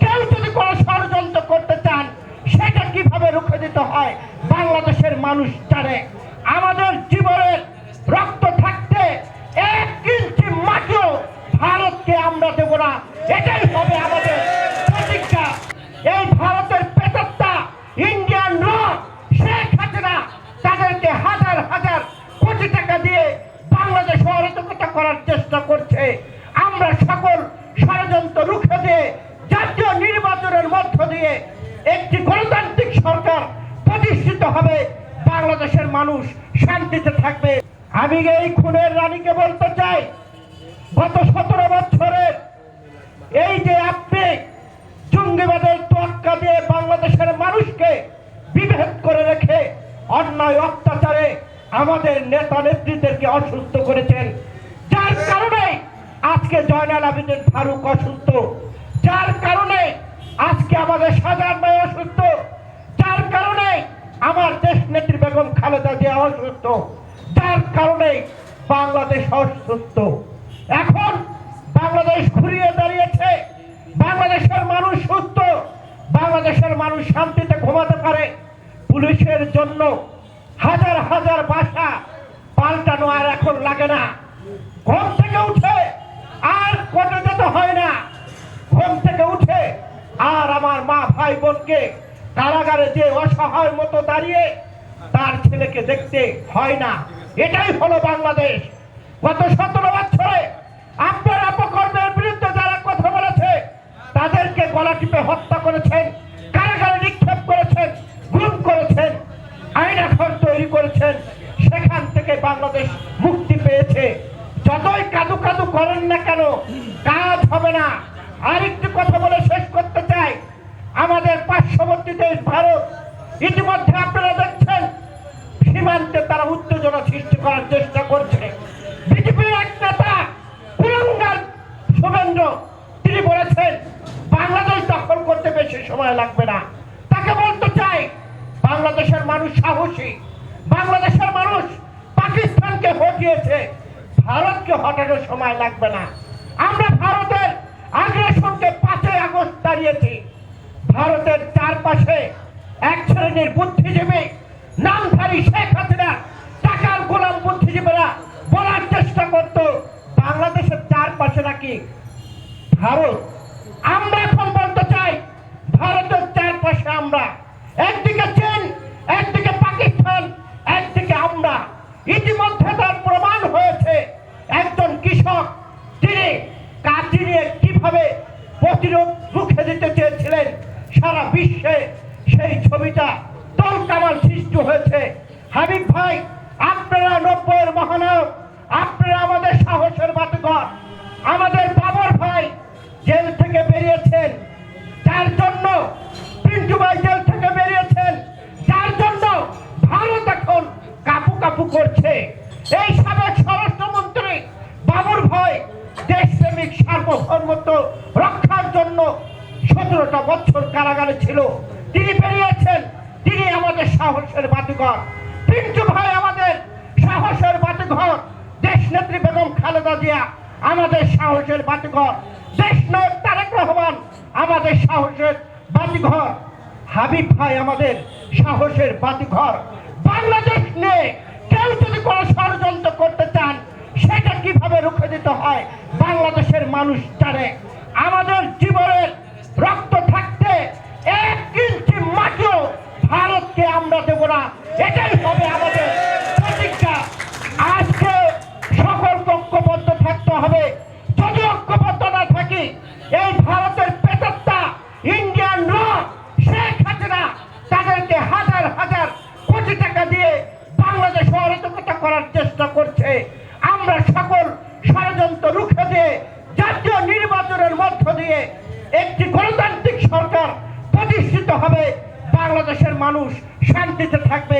কেউ যদি কোনো ষড়যন্ত্র করতে চান, সেটা কীভাবে রুখে দিতে হয়? বাংলাদেশের মানুষ জানে। আমাদের মানুষ শান্তিতে থাকবে। আমি এই খুনের রানীকে বলতে চাই, গত সতেরো বছরের এই যে আপনি জঙ্গিবাদের তোয়াক্কা দিয়ে বাংলাদেশের মানুষকে বিভেদ করে রেখে অন্যায় অত্যাচারে আমাদের নেতা নেত্রীদেরকে অসুস্থ করেছেন, যার কারণে আজকে জয়নাল আবেদিন ফারুক অসুস্থ, যার কারণে আজকে আমাদের সাজান ভাই অসুস্থ আমার দেশ নেত্রী বেগম খালেদা জিয়া অসুস্থ। যার কারণে বাংলাদেশ অসুস্থ। এখন বাংলাদেশ ঘুরিয়ে দাঁড়িয়েছে। বাংলাদেশের মানুষ সুস্থ। বাংলাদেশের মানুষ শান্তিতে ঘুমাতে পারে। পুলিশের জন্য হাজার হাজার বাসা পাল্টানো আর এখন লাগে না। ঘুম থেকে উঠে আর কোর্টে যেতে হয় না। ঘুম থেকে উঠে আর আমার মা ভাই বোনকে কারাগারে যে অসহায় মতো দাঁড়িয়ে তার ছেলেকে দেখতে হয় না। এটাই হলো বাংলাদেশ। গত সতেরো বছরে আপনার অপকর্মের বিরুদ্ধে যারা কথা বলেছে, তাদেরকে গলা টিপে হত্যা করেছেন, কারাগারে নিক্ষেপ করেছেন, গুম করেছেন, আইন এখন তৈরি করেছেন। সেখান থেকে বাংলাদেশ মুক্তি পেয়েছে। যতই কাদু কাদু করেন না কেন, কাজ হবে না। আরেকটি কথা বলে শেষ করতে চাই। আমাদের পার্শ্ববর্তী দেশ ভারত, ইতিমধ্যে আপনারা দেখছেন, সীমান্তে তারা উত্তেজনা সৃষ্টি করার চেষ্টা করছে। বিজেপির এক নেতা কুরঙ্গার শুভেন্দ্র তিনি বলেছেন, বাংলাদেশ দখল করতে বেশি সময় লাগবে না। তাকে বলতে চাই, বাংলাদেশের মানুষ সাহসী। বাংলাদেশের মানুষ পাকিস্তানকে হটিয়েছে। ভারতকে হটানোর সময় লাগবে না। আমরা ভারতের চারপাশে এক শ্রেণির বুদ্ধিজীবী নামধারী শেখ হাসিনা, টাকার গোলাম বুদ্ধিজীবীরা বলার চেষ্টা করত, বাংলাদেশের চারপাশে নাকি ভারত। আমরা এখন বলতে চাই, ভারতের চারপাশে আমরা, একদিকে চীন, একদিকে পাকিস্তান, একদিকে আমরা। ইতিমধ্যে তার প্রমাণ হয়েছে, একজন কৃষক, তিনি নিয়ে কীভাবে প্রতিরোধ রুখে দিতে চেয়েছিলেন সারা বিশ্বে সেই ছবিটা দল কামাল সৃষ্টি হয়েছে। হাবিব ভাই, আপনারা নব্বইয়ের মহানায়ক, আপনারা আমাদের সাহসের বাতিঘর। আমাদের বাবর ভাই জেল থেকে বেরিয়েছেন। যার জন্য পিন্টু ভাই জেল থেকে বেরিয়েছেন। যার জন্য ভারত এখন কাপু কাপু করছে। এই সাবেক স্বরাষ্ট্রমন্ত্রী বাবর ভাই দেশপ্রেমিক সার্বভৌমত্ব রক্ষার জন্য সতেরোটা বছর কারাগারে ছিল। তিনি বেরিয়েছেন। তিনি আমাদের সাহসের বাতিঘর। পিন্টু ভাই আমাদের সাহসের বাতিঘর। দেশ নেত্রী বেগম খালেদা জিয়া আমাদের সাহসের বাতিঘর। দেশ নায়ক তারেক রহমান আমাদের সাহসের বাতিঘর। হাবিব ভাই আমাদের সাহসের বাতিঘর। বাংলাদেশ নিয়ে কেউ যদি কোনো ষড়যন্ত্র করতে চান, সেটা কীভাবে রুখে দিতে হয়? বাংলাদেশের মানুষ জানে। আমাদের জীবনের রক্ত থাকতে এক ইঞ্চি মাটিও ভারতকে আমরা দেব না। এটাই হবে আমাদের প্রতিজ্ঞা। আজকে সকল ঐক্যবদ্ধ থাকতে হবে। যদি ঐক্যবদ্ধ না থাকি, এই ভারতের পেতাত্তা ইন্ডিয়ান র শেখ হাসিনা, তাদেরকে হাজার হাজার কোটি টাকা দিয়ে বাংলাদেশ অরাজকতা করার চেষ্টা করছে। আমরা সকল ষড়যন্ত্র রুখে দিয়ে, জাতীয় নির্বাচনের মধ্য দিয়ে একটি গণতান্ত্রিক সরকার প্রতিষ্ঠিত হবে বাংলাদেশের মানুষ শান্তিতে থাকবে।